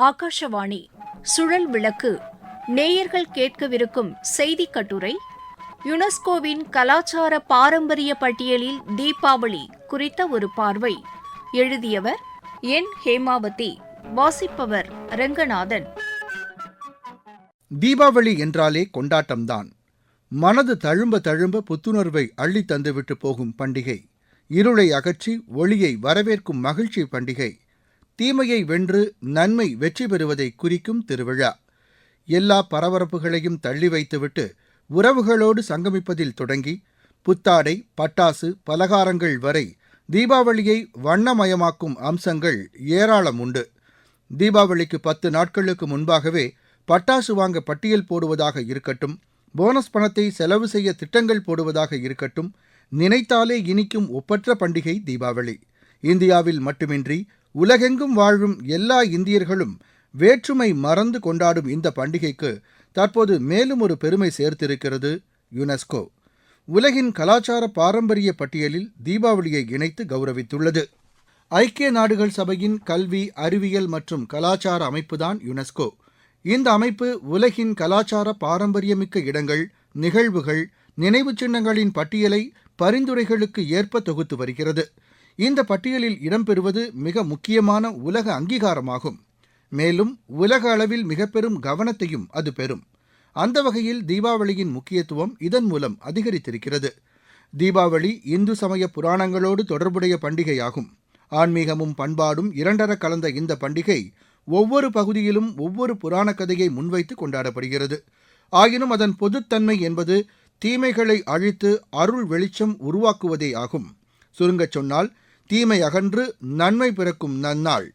ஆகாஷவாணி. சுழல் விளக்கு. நேயர்கள் கேட்கவிருக்கும் செய்திக் கட்டுரை யுனெஸ்கோவின் கலாச்சார பாரம்பரிய பட்டியலில் தீபாவளி குறித்த ஒரு பார்வை. எழுதியவர் என். ஹேமாவதி. வாசிப்பவர் ரங்கநாதன். தீபாவளி என்றாலே கொண்டாட்டம்தான். மனது தழும்ப தழும்ப புத்துணர்வை அள்ளித் தந்துவிட்டு போகும் பண்டிகை. இருளை அகற்றி ஒளியை வரவேற்கும் மகிழ்ச்சி பண்டிகை. தீமையை வென்று நன்மை வெற்றி பெறுவதை குறிக்கும் திருவிழா. எல்லா பரபரப்புகளையும் தள்ளி வைத்துவிட்டு உறவுகளோடு சங்கமிப்பதில் தொடங்கி புத்தாடை பட்டாசு பலகாரங்கள் வரை தீபாவளியை வண்ணமயமாக்கும் அம்சங்கள் ஏராளம் உண்டு. தீபாவளிக்கு பத்து நாட்களுக்கு முன்பாகவே பட்டாசு வாங்க பட்டியல் போடுவதாக இருக்கட்டும் போனஸ் பணத்தை செலவு செய்ய திட்டங்கள் போடுவதாக இருக்கட்டும் நினைத்தாலே இனிக்கும் ஒப்பற்ற பண்டிகை தீபாவளி. இந்தியாவில் மட்டுமின்றி உலகெங்கும் வாழும் எல்லா இந்தியர்களும் வேற்றுமை மறந்து கொண்டாடும் இந்த பண்டிகைக்கு தற்போது மேலும் ஒரு பெருமை சேர்த்திருக்கிறது யுனெஸ்கோ. உலகின் கலாச்சார பாரம்பரிய பட்டியலில் தீபாவளியை இணைத்து கௌரவித்துள்ளது. ஐக்கிய நாடுகள் சபையின் கல்வி அறிவியல் மற்றும் கலாச்சார அமைப்புதான் யுனெஸ்கோ. இந்த அமைப்பு உலகின் கலாச்சார பாரம்பரியமிக்க இடங்கள் நிகழ்வுகள் நினைவுச் சின்னங்களின் பட்டியலை பரிந்துரைகளுக்கு ஏற்ப தொகுத்து வருகிறது. இந்த பட்டியலில் இடம்பெறுவது மிக முக்கியமான உலக அங்கீகாரமாகும். மேலும் உலக அளவில் மிக பெரும் கவனத்தையும் அது பெறும். அந்த வகையில் தீபாவளியின் முக்கியத்துவம் இதன் மூலம் அதிகரித்திருக்கிறது. தீபாவளி இந்து சமய புராணங்களோடு தொடர்புடைய பண்டிகையாகும். ஆன்மீகமும் பண்பாடும் இரண்டர கலந்த இந்த பண்டிகை ஒவ்வொரு பகுதியிலும் ஒவ்வொரு புராண கதையை முன்வைத்து கொண்டாடப்படுகிறது. ஆயினும் அதன் பொதுத்தன்மை என்பது தீமைகளை அழித்து அருள் வெளிச்சம் உருவாக்குவதே ஆகும். சுருங்கச் சொன்னால் தீமை அகன்று நன்மை பிறக்கும் நன்னாள்.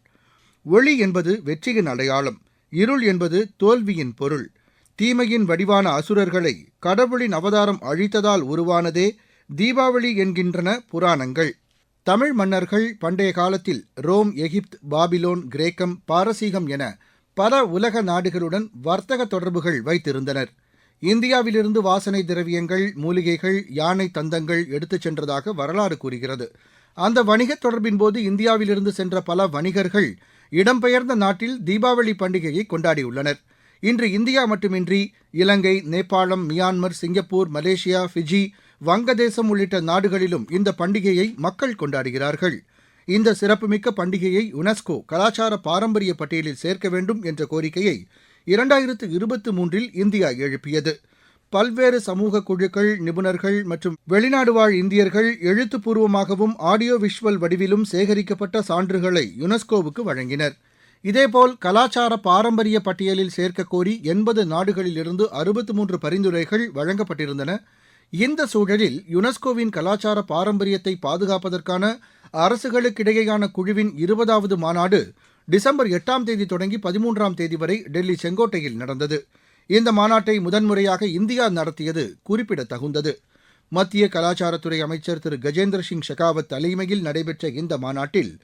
ஒளி என்பது வெற்றியின் அடையாளம் இருள் என்பது தோல்வியின் பொருள். தீமையின் வடிவான அசுரர்களை கடவுளின் அவதாரம் அழித்ததால் உருவானதே தீபாவளி என்கின்றன புராணங்கள். தமிழ் மன்னர்கள் பண்டைய காலத்தில் ரோம் எகிப்த் பாபிலோன் கிரேக்கம் பாரசீகம் என பல உலக நாடுகளுடன் வர்த்தக தொடர்புகள் வைத்திருந்தனர். இந்தியாவிலிருந்து வாசனை திரவியங்கள் மூலிகைகள் யானை தந்தங்கள் எடுத்துச் சென்றதாக வரலாறு கூறுகிறது. அந்த வணிகத் தொடர்பின் போது இந்தியாவிலிருந்து சென்ற பல வணிகர்கள் இடம்பெயர்ந்த நாட்டில் தீபாவளி பண்டிகையை கொண்டாடியுள்ளனர். இன்று இந்தியா மட்டுமின்றி இலங்கை நேபாளம் மியான்மர் சிங்கப்பூர் மலேசியா ஃபிஜி வங்கதேசம் உள்ளிட்ட நாடுகளிலும் இந்த பண்டிகையை மக்கள் கொண்டாடுகிறார்கள். இந்த சிறப்புமிக்க பண்டிகையை யுனெஸ்கோ கலாச்சார பாரம்பரிய பட்டியலில் சேர்க்க வேண்டும் என்ற கோரிக்கையை இரண்டாயிரத்து இருபத்தி மூன்றில் இந்தியா எழுப்பியது. பல்வேறு சமூக குழுக்கள் நிபுணர்கள் மற்றும் வெளிநாடு வாழ் இந்தியர்கள் எழுத்துப்பூர்வமாகவும் ஆடியோ விஷுவல் வடிவிலும் சேகரிக்கப்பட்ட சான்றுகளை யுனெஸ்கோவுக்கு வழங்கினர். இதேபோல் கலாச்சார பாரம்பரிய பட்டியலில் சேர்க்கக்கோரி எண்பது நாடுகளிலிருந்து அறுபத்து மூன்று பரிந்துரைகள் வழங்கப்பட்டிருந்தன. இந்த சூழலில் யுனெஸ்கோவின் கலாச்சார பாரம்பரியத்தை பாதுகாப்பதற்கான அரசுகளுக்கிடையேயான குழுவின் இருபதாவது மாநாடு டிசம்பர் எட்டாம் தேதி தொடங்கி பதிமூன்றாம் தேதி வரை டெல்லி செங்கோட்டையில் நடந்தது. இந்த மாநாட்டை முதன்முறையாக இந்தியா நடத்தியது குறிப்பிடத்தகுந்தது. மத்திய கலாச்சாரத்துறை அமைச்சர் திரு கஜேந்திர சிங் ஷெகாவத் தலைமையில் நடைபெற்ற இந்த மாநாட்டில்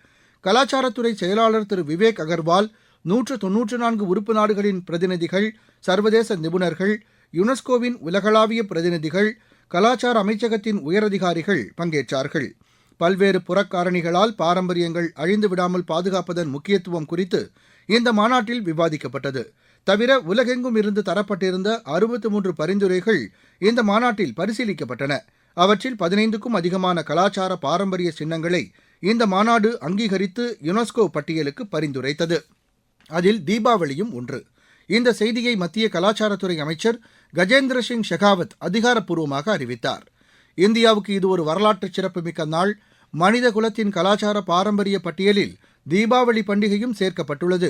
கலாச்சாரத்துறை செயலாளர் திரு விவேக் அகர்வால் நூற்று தொன்னூற்று நான்கு உறுப்பு நாடுகளின் பிரதிநிதிகள் சர்வதேச நிபுணர்கள் யுனெஸ்கோவின் உலகளாவிய பிரதிநிதிகள் கலாச்சார அமைச்சகத்தின் உயரதிகாரிகள் பங்கேற்றார்கள். பல்வேறு புறக்காரணிகளால் பாரம்பரியங்கள் அழிந்து விடாமல் பாதுகாப்பதன் முக்கியத்துவம் குறித்து இந்த மாநாட்டில் விவாதிக்கப்பட்டது. தவிர உலகெங்கும் இருந்து தரப்பட்டிருந்த அறுபத்து மூன்று பரிந்துரைகள் இந்த மாநாட்டில் பரிசீலிக்கப்பட்டன. அவற்றில் பதினைந்துக்கும் அதிகமான கலாச்சார பாரம்பரிய சின்னங்களை இந்த மாநாடு அங்கீகரித்து யுனெஸ்கோ பட்டியலுக்கு பரிந்துரைத்தது. அதில் தீபாவளியும் ஒன்று. இந்த செய்தியை மத்திய கலாச்சாரத்துறை அமைச்சர் கஜேந்திர சிங் ஷெகாவத் அதிகாரப்பூர்வமாக அறிவித்தார். இந்தியாவுக்கு இது ஒரு வரலாற்று சிறப்புமிக்க நாள். மனித குலத்தின் கலாச்சார பாரம்பரிய பட்டியலில் தீபாவளி பண்டிகையும் சேர்க்கப்பட்டுள்ளது.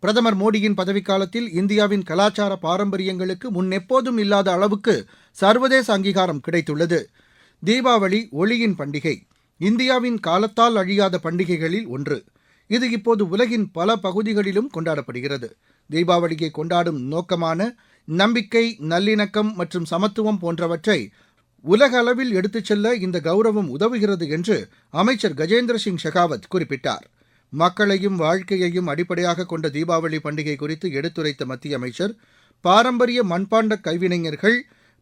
பிரதமர் மோடியின் பதவிக்காலத்தில் இந்தியாவின் கலாச்சார பாரம்பரியங்களுக்கு முன்னெப்போதும் இல்லாத அளவுக்கு சர்வதேச அங்கீகாரம் கிடைத்துள்ளது. தீபாவளி ஒளியின் பண்டிகை இந்தியாவின் காலத்தால் அழியாத பண்டிகைகளில் ஒன்று. இது இப்போது உலகின் பல பகுதிகளிலும் கொண்டாடப்படுகிறது. தீபாவளியை கொண்டாடும் நோக்கமான நம்பிக்கை நல்லிணக்கம் மற்றும் சமத்துவம் போன்றவற்றை உலக அளவில் எடுத்துச் செல்ல இந்த கௌரவம் உதவுகிறது என்று அமைச்சர் கஜேந்திர சிங் ஷெகாவத் குறிப்பிட்டார். மக்களையும் வாழ்க்கையையும் அடிப்படையாக கொண்ட தீபாவளி பண்டிகை குறித்து எடுத்துரைத்த மத்திய அமைச்சர் பாரம்பரிய மண்பாண்ட கைவினைஞர்கள்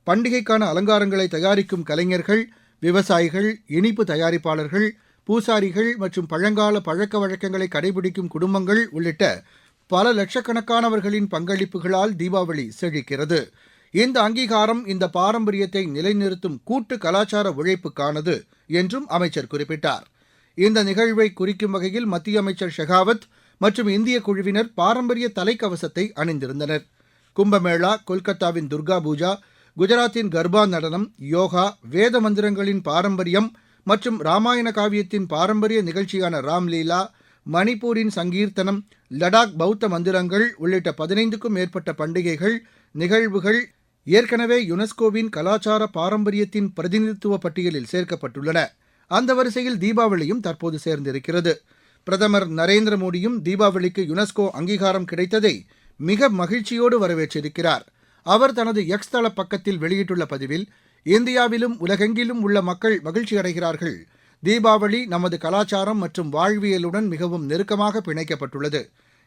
பண்டிகைக்கான அலங்காரங்களை தயாரிக்கும் கலைஞர்கள் விவசாயிகள் இனிப்பு தயாரிப்பாளர்கள் பூசாரிகள் மற்றும் பழங்கால பழக்க வழக்கங்களை கடைபிடிக்கும் குடும்பங்கள் உள்ளிட்ட பல லட்சக்கணக்கானவர்களின் பங்களிப்புகளால் தீபாவளி செழிக்கிறது. இந்த அங்கீகாரம் இந்த பாரம்பரியத்தை நிலைநிறுத்தும் கூட்டு கலாச்சார உழைப்புக்கானது என்றும் அமைச்சர் குறிப்பிட்டார். இந்த நிகழ்வை குறிக்கும் வகையில் மத்திய அமைச்சர் ஷெகாவத் மற்றும் இந்திய குழுவினர் பாரம்பரிய தலைக்கவசத்தை அணிந்திருந்தனர். கும்பமேளா கொல்கத்தாவின் துர்கா பூஜா குஜராத்தின் கர்பா நடனம் யோகா வேத மந்திரங்களின் பாரம்பரியம் மற்றும் ராமாயண காவியத்தின் பாரம்பரிய நிகழ்ச்சியான ராம்லீலா மணிப்பூரின் சங்கீர்த்தனம் லடாக் பௌத்த மந்திரங்கள் உள்ளிட்ட பதினைந்துக்கும் மேற்பட்ட பண்டிகைகள் நிகழ்வுகள் ஏற்கனவே யுனெஸ்கோவின் கலாச்சார பாரம்பரியத்தின் பிரதிநிதித்துவ பட்டியலில் சேர்க்கப்பட்டுள்ளன. அந்த வரிசையில் தீபாவளியும் தற்போது சேர்ந்திருக்கிறது. பிரதமர் நரேந்திர மோடியும் தீபாவளிக்கு யுனெஸ்கோ அங்கீகாரம் கிடைத்ததை மிக மகிழ்ச்சியோடு வரவேற்றிருக்கிறார். அவர் தனது எக்ஸ் தள பக்கத்தில் வெளியிட்டுள்ள பதிவில் இந்தியாவிலும் உலகெங்கிலும் உள்ள மக்கள் மகிழ்ச்சி அடைகிறார்கள். தீபாவளி நமது கலாச்சாரம் மற்றும் வாழ்வியலுடன் மிகவும் நெருக்கமாக பிணைக்கப்பட்டுள்ளது.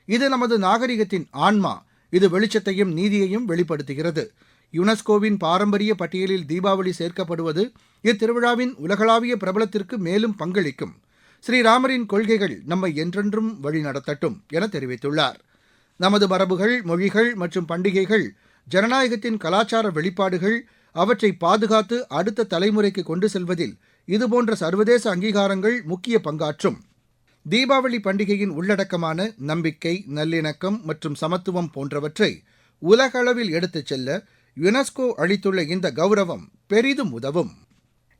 இது நமது நாகரிகத்தின் ஆன்மா. இது வெளிச்சத்தையும் நீதியையும் வெளிப்படுத்துகிறது. யுனெஸ்கோவின் பாரம்பரிய பட்டியலில் தீபாவளி சேர்க்கப்படுவது இத்திருவிழாவின் உலகளாவிய பிரபலத்திற்கு மேலும் பங்களிக்கும். ஸ்ரீராமரின் கொள்கைகள் நம்மை என்றென்றும் வழிநடத்தட்டும் என தெரிவித்துள்ளார். நமது மரபுகள் மொழிகள் மற்றும் பண்டிகைகள் ஜனநாயகத்தின் கலாச்சார வெளிப்பாடுகள் அவற்றை பாதுகாத்து அடுத்த தலைமுறைக்கு கொண்டு செல்வதில் இதுபோன்ற சர்வதேச அங்கீகாரங்கள் முக்கிய பங்காற்றும். தீபாவளி பண்டிகையின் உள்ளடக்கமான நம்பிக்கை நல்லிணக்கம் மற்றும் சமத்துவம் போன்றவற்றை உலகளவில் எடுத்துச் செல்ல யுனெஸ்கோ அளித்துள்ள இந்த கௌரவம் பெரிதும் உதவும்.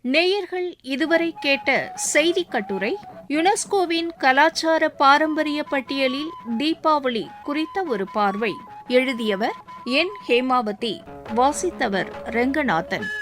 நேயர்கள் இதுவரை கேட்ட செய்தி கட்டுரை யுனெஸ்கோவின் கலாச்சார பாரம்பரிய பட்டியலில் தீபாவளி குறித்த ஒரு பார்வை. எழுதியவர் என். ஹேமாவதி வாசித்தவர் ரெங்கநாதன்.